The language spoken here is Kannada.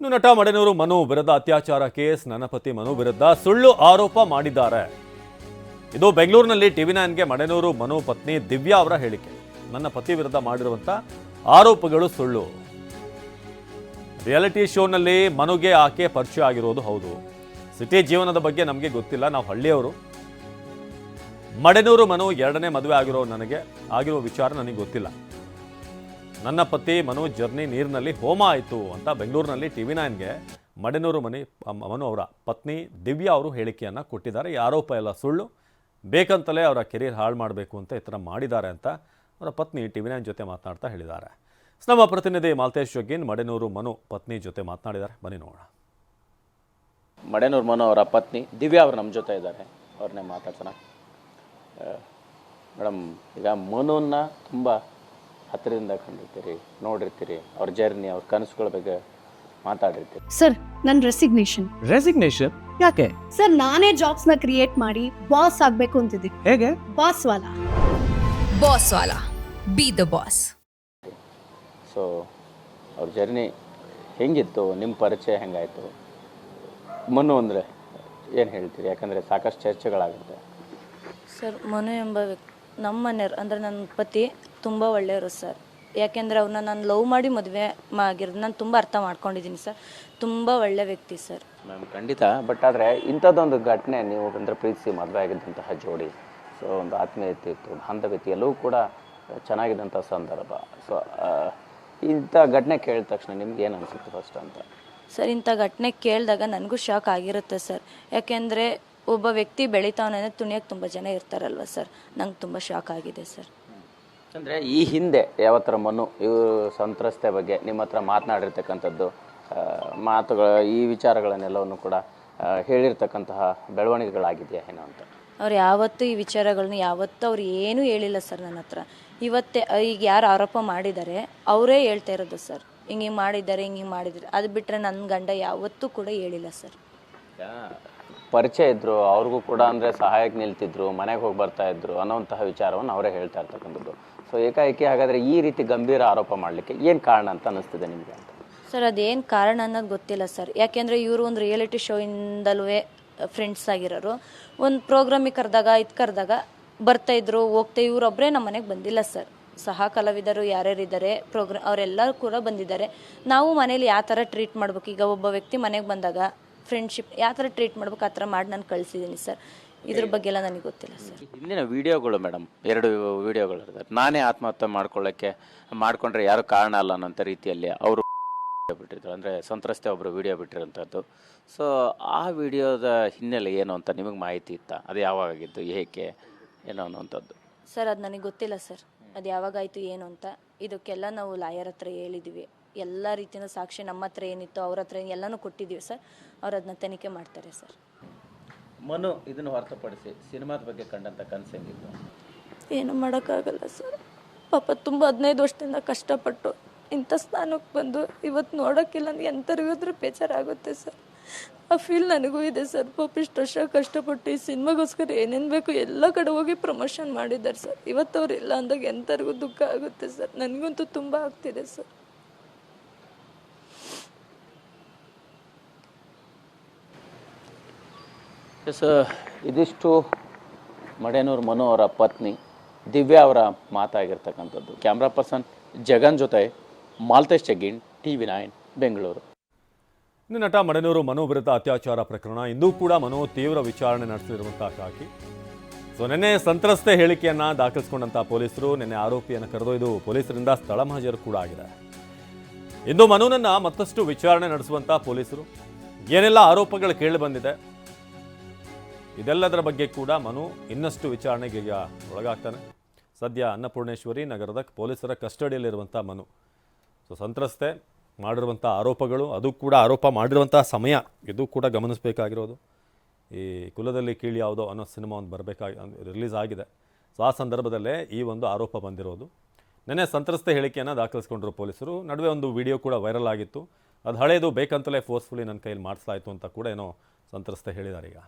ಇನ್ನು ನಟ ಮಡೆನೂರು ಮನು ವಿರುದ್ಧ ಅತ್ಯಾಚಾರ ಕೇಸ್ ನನ್ನ ಪತಿ ಮನು ವಿರುದ್ಧ ಸುಳ್ಳು ಆರೋಪ ಮಾಡಿದ್ದಾರೆ. ಇದು ಬೆಂಗಳೂರಿನಲ್ಲಿ ಟಿವಿ ನೈನ್ಗೆ ಮಡೆನೂರು ಮನು ಪತ್ನಿ ದಿವ್ಯಾ ಅವರ ಹೇಳಿಕೆ. ನನ್ನ ಪತಿ ವಿರುದ್ಧ ಮಾಡಿರುವಂತ ಆರೋಪಗಳು ಸುಳ್ಳು. ರಿಯಾಲಿಟಿ ಶೋನಲ್ಲಿ ಮನುಗೆ ಆಕೆ ಪರಿಚಯ ಆಗಿರೋದು ಹೌದು. ಸಿಟಿ ಜೀವನದ ಬಗ್ಗೆ ನಮಗೆ ಗೊತ್ತಿಲ್ಲ, ನಾವು ಹಳ್ಳಿಯವರು. ಮಡೆನೂರು ಮನು ಎರಡನೇ ಮದುವೆ ಆಗಿರೋ ನನಗೆ, ಆಗಿರೋ ವಿಚಾರ ನನಗೆ ಗೊತ್ತಿಲ್ಲ. ನನ್ನ ಪತಿ ಮನು ಜರ್ನಿ ನೀರಿನಲ್ಲಿ ಹೋಮ ಆಯಿತು ಅಂತ ಬೆಂಗಳೂರಿನಲ್ಲಿ ಟಿ ವಿ ನೈನ್ಗೆ ಮಡೆನೂರು ಮನಿ ಮನು ಅವರ ಪತ್ನಿ ದಿವ್ಯಾ ಅವರು ಹೇಳಿಕೆಯನ್ನು ಕೊಟ್ಟಿದ್ದಾರೆ. ಈ ಆರೋಪ ಎಲ್ಲ ಸುಳ್ಳು. ಬೇಕಂತಲೇ ಅವರ ಕೆರಿಯರ್ ಹಾಳು ಮಾಡಬೇಕು ಅಂತ ಈ ಥರ ಮಾಡಿದ್ದಾರೆ ಅಂತ ಅವರ ಪತ್ನಿ ಟಿ ವಿ ನೈನ್ ಜೊತೆ ಮಾತನಾಡ್ತಾ ಹೇಳಿದ್ದಾರೆ. ನಮ್ಮ ಪ್ರತಿನಿಧಿ ಮಾಲ್ತೇಶ್ ಜೊಗ್ಗಿನ್, ಮಡೆನೂರು ಮನು ಪತ್ನಿ ಜೊತೆ ಮಾತನಾಡಿದ್ದಾರೆ. ಬನ್ನಿ ನೋಡೋಣ. ಮಡೆನೂರು ಮನು ಅವರ ಪತ್ನಿ ದಿವ್ಯಾ ಅವರು ನಮ್ಮ ಜೊತೆ ಇದ್ದಾರೆ. ಅವ್ರನ್ನೇ ಮಾತಾಡ್ಸೋಣ. ಮೇಡಮ್, ಈಗ ಮನುನ ತುಂಬ ಹತ್ತಿರದಿಂದ ಕಂಡಿರ್ತೀರಿ ನೋಡಿರ್ತೀರಿ ಅವ್ರ ಜರ್ನಿ ಅವ್ರ ಕನಸುಗಳ ಬಗ್ಗೆ ಮಾತಾಡಿರ್ತೀರಿ. ಸರ್ ನನ್ನ ರೆಸಿಗ್ನೇಷನ್ ರೆಸಿಗ್ನೇಷನ್ ಯಾಕೆ? ಸರ್ ನಾನೇ ಜಾಬ್ಸ್ನ ಕ್ರಿಯೇಟ್ ಮಾಡಿ ಬಾಸ್ ಆಗ್ಬೇಕು ಅಂತಿದ್ದೀನಿ. ಹೇಗೆ? ಬಾಸ್ ವಾಲ. ಬಾಸ್ ವಾಲಾ. ಬಿ ದ ಬಾಸ್ ಸೊ ಅವ್ರ ಜರ್ನಿ ಹೆಂಗಿತ್ತು? ನಿಮ್ಮ ಪರಿಚಯ ಹೆಂಗಾಯಿತು? ಮನು ಅಂದರೆ ಏನು ಹೇಳ್ತೀರಿ? ಯಾಕಂದರೆ ಸಾಕಷ್ಟು ಚರ್ಚೆಗಳಾಗುತ್ತೆ. ಸರ್ ಮನು ಎಂಬ ವ್ಯಕ್ತಿ ನಮ್ಮ ಮನೆಯವ್ರು ಅಂದರೆ ನನ್ನ ಪತಿ ತುಂಬ ಒಳ್ಳೆಯವರು ಸರ್. ಯಾಕೆಂದರೆ ಅವ್ರನ್ನ ನಾನು ಲವ್ ಮಾಡಿ ಮದುವೆ ಆಗಿರೋದು ನಾನು ತುಂಬ ಅರ್ಥ ಮಾಡ್ಕೊಂಡಿದ್ದೀನಿ ಸರ್. ತುಂಬ ಒಳ್ಳೆ ವ್ಯಕ್ತಿ ಸರ್. ಮ್ಯಾಮ್ ಖಂಡಿತ. ಬಟ್ ಆದರೆ ಇಂಥದ್ದೊಂದು ಘಟನೆ ನೀವು ಅಂದರೆ ಪ್ರೀತಿಸಿ ಮದುವೆ ಆಗಿದ್ದಂತಹ ಜೋಡಿ ಸೊ ಒಂದು ಆತ್ಮೀಯತೆ ಇತ್ತು ಬಾಂಧವ್ಯತೆ ಎಲ್ಲವೂ ಕೂಡ ಚೆನ್ನಾಗಿದ್ದಂಥ ಸಂದರ್ಭ. ಸೊ ಇಂಥ ಘಟನೆ ಕೇಳಿದ ತಕ್ಷಣ ನಿಮ್ಗೆ ಏನು ಅನಿಸುತ್ತೆ ಫಸ್ಟ್ ಅಂತ? ಸರ್ ಇಂಥ ಘಟನೆ ಕೇಳಿದಾಗ ನನಗೂ ಶಾಕ್ ಆಗಿರುತ್ತೆ ಸರ್. ಯಾಕೆಂದರೆ ಒಬ್ಬ ವ್ಯಕ್ತಿ ಬೆಳಿತಾವನೆ ಅಂದರೆ ತುಣಿಯೋಕೆ ತುಂಬ ಜನ ಇರ್ತಾರಲ್ವ ಸರ್. ನಂಗೆ ತುಂಬ ಶಾಕ್ ಆಗಿದೆ ಸರ್. ಅಂದರೆ ಈ ಹಿಂದೆ ಯಾವತ್ತರ ಮನು ಇವರು ಸಂತ್ರಸ್ತೆ ಬಗ್ಗೆ ನಿಮ್ಮ ಹತ್ರ ಮಾತನಾಡಿರ್ತಕ್ಕಂಥದ್ದು ಮಾತುಗಳ ಈ ವಿಚಾರಗಳನ್ನೆಲ್ಲವನ್ನು ಕೂಡ ಹೇಳಿರ್ತಕ್ಕಂತಹ ಬೆಳವಣಿಗೆಗಳಾಗಿದೆಯಾ ಏನೋ ಅಂತ? ಅವ್ರು ಯಾವತ್ತೂ ಈ ವಿಚಾರಗಳನ್ನ ಯಾವತ್ತೂ ಅವ್ರು ಏನೂ ಹೇಳಿಲ್ಲ ಸರ್ ನನ್ನ ಹತ್ರ. ಇವತ್ತೇ ಈಗ ಯಾರು ಆರೋಪ ಮಾಡಿದ್ದಾರೆ ಅವರೇ ಹೇಳ್ತಾ ಇರೋದು ಸರ್. ಹಿಂಗೆ ಹಿಂಗೆ ಮಾಡಿದ್ದಾರೆ ಹಿಂಗೆ ಹಿಂಗೆ ಮಾಡಿದ್ದಾರೆ. ಅದು ಬಿಟ್ಟರೆ ನನ್ನ ಗಂಡ ಯಾವತ್ತೂ ಕೂಡ ಹೇಳಿಲ್ಲ ಸರ್. ಪರಿಚಯ ಇದ್ರು ಅವ್ರಿಗೂ ಕೂಡ ಅಂದರೆ ಸಹಾಯಕ್ಕೆ ನಿಲ್ತಿದ್ರು ಮನೆಗೆ ಹೋಗಿ ಬರ್ತಾ ಇದ್ರು ಅನ್ನೋಂತಹ ವಿಚಾರವನ್ನು ಅವರೇ ಹೇಳ್ತಾ ಇರ್ತಕ್ಕಂಥದ್ದು. ಸೊ ಏಕಾಏಕಿ ಹಾಗಾದರೆ ಈ ರೀತಿ ಗಂಭೀರ ಆರೋಪ ಮಾಡಲಿಕ್ಕೆ ಏನು ಕಾರಣ ಅಂತ ಅನಿಸ್ತಿದೆ ನಿಮಗೆ ಅಂತ? ಸರ್ ಅದೇನು ಕಾರಣ ಅನ್ನೋದು ಗೊತ್ತಿಲ್ಲ ಸರ್ ಯಾಕೆಂದರೆ ಇವರು ಒಂದು ರಿಯಾಲಿಟಿ ಶೋಯಿಂದಲೂ ಫ್ರೆಂಡ್ಸ್ ಆಗಿರೋರು. ಒಂದು ಪ್ರೋಗ್ರಾಮಿಗೆ ಕರೆದಾಗ, ಇದು ಕರೆದಾಗ ಬರ್ತಾಯಿದ್ರು ಹೋಗ್ತಾ ಇವರೊಬ್ಬರೇ ನಮ್ಮ ಮನೆಗೆ ಬಂದಿಲ್ಲ ಸರ್ ಸಹ ಕಲಾವಿದರು ಯಾರ್ಯಾರಿದ್ದಾರೆ ಪ್ರೋಗ್ರಾಮ್ ಅವರೆಲ್ಲರೂ ಕೂಡ ಬಂದಿದ್ದಾರೆ. ನಾವು ಮನೇಲಿ ಯಾವ ಥರ ಟ್ರೀಟ್ ಮಾಡ್ಬೇಕು? ಈಗ ಒಬ್ಬ ವ್ಯಕ್ತಿ ಮನೆಗೆ ಬಂದಾಗ ಫ್ರೆಂಡ್ಶಿಪ್ ಯಾವ ಥರ ಟ್ರೀಟ್ ಮಾಡ್ಬೇಕು? ಆ ಥರ ಮಾಡಿ ನಾನು ಕಳಿಸಿದ್ದೀನಿ ಸರ್ ಇದ್ರ ಬಗ್ಗೆ ಎಲ್ಲ ನನಗೆ ಗೊತ್ತಿಲ್ಲ ಸರ್ ಹಿಂದಿನ ವಿಡಿಯೋಗಳು ಮೇಡಮ್ ಎರಡು ವಿಡಿಯೋಗಳು ಇರ್ತಾರೆ ನಾನೇ ಆತ್ಮಹತ್ಯೆ ಮಾಡ್ಕೊಳ್ಳೋಕ್ಕೆ ಮಾಡ್ಕೊಂಡ್ರೆ ಯಾರು ಕಾರಣ ಅಲ್ಲ ಅನ್ನೋಂಥ ರೀತಿಯಲ್ಲಿ ಅವರು ಬಿಟ್ಟಿದ್ರು. ಅಂದರೆ ಸಂತ್ರಸ್ತೆ ಒಬ್ಬರು ವಿಡಿಯೋ ಬಿಟ್ಟಿರೋಂಥದ್ದು ಸೊ ಆ ವಿಡಿಯೋದ ಹಿನ್ನೆಲೆ ಏನು ಅಂತ ನಿಮಗೆ ಮಾಹಿತಿ ಇತ್ತಾ? ಅದು ಯಾವಾಗ ಆಗಿದ್ದು ಏಕೆ ಏನೋ ಅನ್ನೋಂಥದ್ದು ಸರ್ ಅದು ನನಗೆ ಗೊತ್ತಿಲ್ಲ ಸರ್ ಅದು ಯಾವಾಗಾಯಿತು ಏನು ಅಂತ. ಇದಕ್ಕೆಲ್ಲ ನಾವು ಲಾಯರ್ ಹತ್ರ ಹೇಳಿದ್ವಿ. ಎಲ್ಲ ರೀತಿಯ ಸಾಕ್ಷಿ ನಮ್ಮ ಹತ್ರ ಏನಿತ್ತು ಅವ್ರ ಹತ್ರ ಎಲ್ಲನೂ ಕೊಟ್ಟಿದ್ದೀವಿ ಸರ್ ಅವ್ರು ಅದನ್ನ ತನಿಖೆ ಮಾಡ್ತಾರೆ ಸರ್ ಮನು ಇದನ್ನು ಹೊರತುಪಡಿಸಿ ಸಿನಿಮಾದ ಬಗ್ಗೆ ಕಂಡಂಥ ಕನಸು ಹೆಂಗಿತ್ತು? ಏನು ಮಾಡೋಕ್ಕಾಗಲ್ಲ ಸರ್. ಪಾಪ ತುಂಬ ಹದಿನೈದು ವರ್ಷದಿಂದ ಕಷ್ಟಪಟ್ಟು ಇಂಥ ಸ್ಥಾನಕ್ಕೆ ಬಂದು ಇವತ್ತು ನೋಡೋಕ್ಕಿಲ್ಲ ಅಂದ್ರೆ ಎಂಥರಿಗಾದ್ರೂ ಬೇಜಾರಾಗುತ್ತೆ ಸರ್. ಆ ಫೀಲ್ ನನಗೂ ಇದೆ ಸರ್. ಪಾಪ ಇಷ್ಟು ವರ್ಷ ಕಷ್ಟಪಟ್ಟು ಈ ಸಿನಿಮಾಗೋಸ್ಕರ ಏನೇನು ಬೇಕು ಎಲ್ಲ ಕಡೆ ಹೋಗಿ ಪ್ರಮೋಷನ್ ಮಾಡಿದ್ದಾರೆ ಸರ್. ಇವತ್ತು ಅವ್ರು ಇಲ್ಲ ಅಂದಾಗ ಎಂಥರಿಗೂ ದುಃಖ ಆಗುತ್ತೆ ಸರ್. ನನಗಂತೂ ತುಂಬ ಆಗ್ತಿದೆ ಸರ್. ಎಸ್ ಇದಿಷ್ಟು ಮಡೇನೂರು ಮನು ಅವರ ಪತ್ನಿ ದಿವ್ಯಾ ಅವರ ಮಾತಾಗಿರ್ತಕ್ಕಂಥದ್ದು. ಕ್ಯಾಮ್ರಾ ಪರ್ಸನ್ ಜಗನ್ ಜೊತೆ Maltesh Jaggin T V nine, Bengaluru. ಇನ್ನು ನಟ ಮಡೆನೂರು ಮನು ಅತ್ಯಾಚಾರ ಪ್ರಕರಣ. ಇಂದೂ ಕೂಡ ಮನು ತೀವ್ರ ವಿಚಾರಣೆ ನಡೆಸಿರುವಂತಹ ಕಾಕಿ ಸೊ ನಿನ್ನೆ ಸಂತ್ರಸ್ತೆ ಹೇಳಿಕೆಯನ್ನ ದಾಖಲಿಸಿಕೊಂಡಂತಹ ಪೊಲೀಸರು, ನಿನ್ನೆ ಆರೋಪಿಯನ್ನು ಕರೆದೊಯ್ದು ಪೊಲೀಸರಿಂದ ಸ್ಥಳ ಮಹಜರು ಕೂಡ ಆಗಿದೆ. ಇಂದು ಮನುನನ್ನ ಮತ್ತಷ್ಟು ವಿಚಾರಣೆ ನಡೆಸುವಂತಹ ಪೊಲೀಸರು, ಏನೆಲ್ಲ ಆರೋಪಗಳು ಕೇಳಿ ಬಂದಿದೆ ಇದೆಲ್ಲದರ ಬಗ್ಗೆ ಕೂಡ ಮನು ಇನ್ನಷ್ಟು ವಿಚಾರಣೆಗೆ ಈಗ ಒಳಗಾಗ್ತಾನೆ. ಸದ್ಯ ಅನ್ನಪೂರ್ಣೇಶ್ವರಿ ನಗರದ ಪೊಲೀಸರ ಕಸ್ಟಡಿಯಲ್ಲಿರುವಂಥ ಮನು. ಸೊ, ಸಂತ್ರಸ್ತೆ ಮಾಡಿರುವಂಥ ಆರೋಪಗಳು, ಅದು ಕೂಡ ಆರೋಪ ಮಾಡಿರುವಂಥ ಸಮಯ, ಇದು ಕೂಡ ಗಮನಿಸಬೇಕಾಗಿರೋದು. ಈ ಕುಲದಲ್ಲಿ ಕೀಳಿ ಯಾವುದೋ ಅನ್ನೋ ಸಿನಿಮಾ ಒಂದು ಬರಬೇಕಾಗಿ ರಿಲೀಸ್ ಆಗಿದೆ. ಸೊ, ಆ ಸಂದರ್ಭದಲ್ಲೇ ಈ ಒಂದು ಆರೋಪ ಬಂದಿರೋದು. ನೆನೆ ಸಂತ್ರಸ್ತೆ ಹೇಳಿಕೆಯನ್ನು ದಾಖಲಿಸ್ಕೊಂಡ್ರು ಪೊಲೀಸರು. ನಡುವೆ ಒಂದು ವಿಡಿಯೋ ಕೂಡ ವೈರಲ್ ಆಗಿತ್ತು. ಅದು ಹಳೆಯದು ಬೇಕಂತಲೇ ಫೋರ್ಸ್ಫುಲಿ ನನ್ನ ಕೈಯಲ್ಲಿ ಮಾಡಿಸ್ಲಾಯಿತು ಅಂತ ಕೂಡ ಏನೋ ಸಂತ್ರಸ್ತೆ ಹೇಳಿದ್ದಾರೆ ಈಗ